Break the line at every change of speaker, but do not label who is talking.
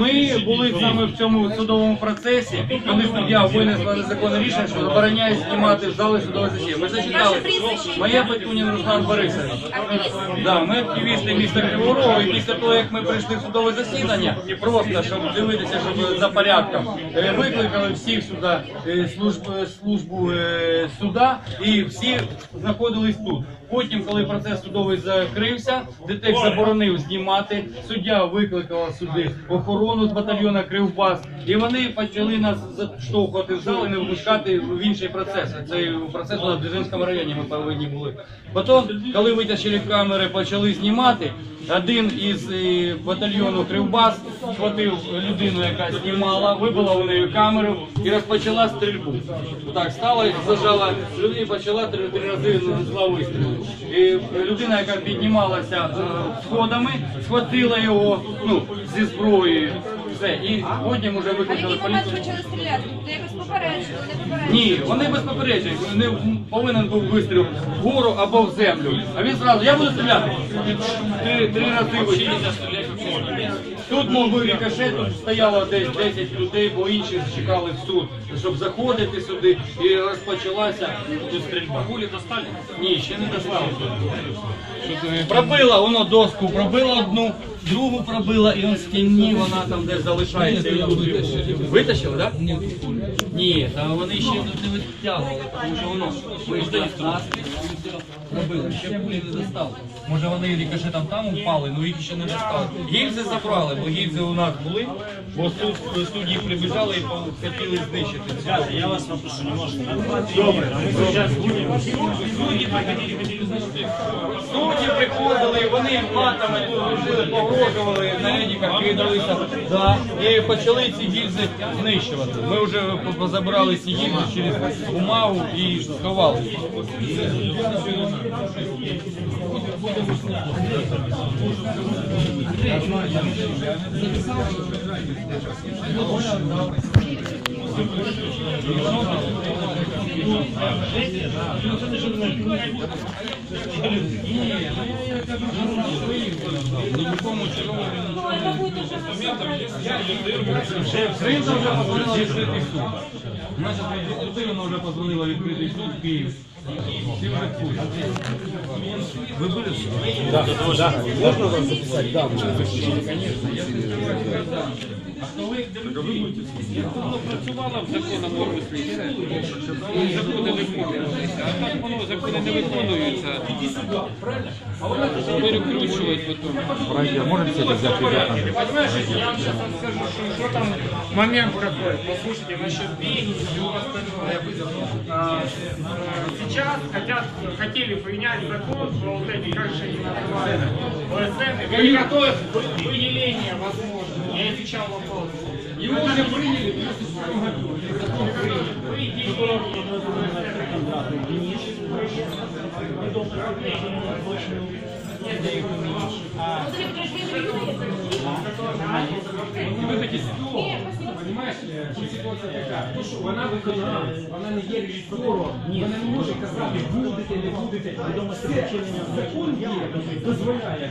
Ми були саме в цьому судовому процесі, коли суддя винесла незаконне рішення, що забороняє знімати в зали судове засідання. Ми зачитали. Моє Петунін Руслан Борисович. Да, ми активісти міста Кривого і після того, як ми прийшли в судове засідання, просто щоб дивитися, щоб за порядком, е, викликали всіх сюди е, службу, службу е, суда, і всі знаходились тут. Потім, коли процес судовий закрився, ДТЕК заборонив знімати. Суддя викликала сюди охорону з батальйона Кривбас, і вони почали нас заштовхувати в зал і не впускати в інший процес. Цей процес в Дзержинському районі ми повинні були. Потім, коли витащили камери, почали знімати. Один із е, батальйону Кривбас схватив людину, яка знімала, вибила у неї камеру і розпочала стрільбу. Так, стала, зажала і почала три, рази нанесла вистріли. І людина, яка піднімалася е, схватила його ну, зі зброєю. Все, і потім вже викликали поліцію.
почали стріляти? Ти якось попереджували, не попереджували?
Ні, вони без попереджень. Не повинен був вистріл вгору або в землю. А він зразу, я буду стріляти. Три, три рази вистріл. Тут мов би тут стояло десь 10 людей, бо інші чекали в суд, щоб заходити сюди. І розпочалася тут стрільба. Кулі достали? Ні, ще не достали. Пробила воно доску, пробила одну, другу пробила, і он в стіні вона там десь залишається. І тут Витащили, так? Ні, Ні, та вони ще тут не витягували, тому що воно вийшло з нас. Пробили, ще кулі не достали. Може вони рикошетом там упали, але їх ще не достали. Гільзи забрали, бо гільзи у нас були, бо суд, судді прибіжали і хотіли знищити.
Я вас попрошу немножко. Добре, мы сейчас будем.
Судді приходили, вони матами тут жили, погрожували, на лініках кидалися. Да. І почали ці гільзи знищувати. Ми вже позабрали ці гільзи через бумагу і сховали. Їх. Кримса вже позвонила відкритий суд. Позвонила відкритий суд в Київ. Всі вже в. Ви були в суді? А хто ви?
Воно працювало в законному руслі. і все. Закони не виконуються. А так воно закони не виконуються. Перекручують потім.
Понимаешь, я вам сейчас расскажу, что, что там момент какой. Послушайте, насчет бей и всего остального. А, э, Сейчас хотят, хотели принять закон про вот эти, как же они называются, ОСН, при которых вы- выделение возможно. Я изучал вопрос.
Его уже приняли
ж юрист.
Понимаєш, що ситуація така, то що вона виконала, вона не є режисером, вона не може казати, будете, не будете, закон є, дозволяє.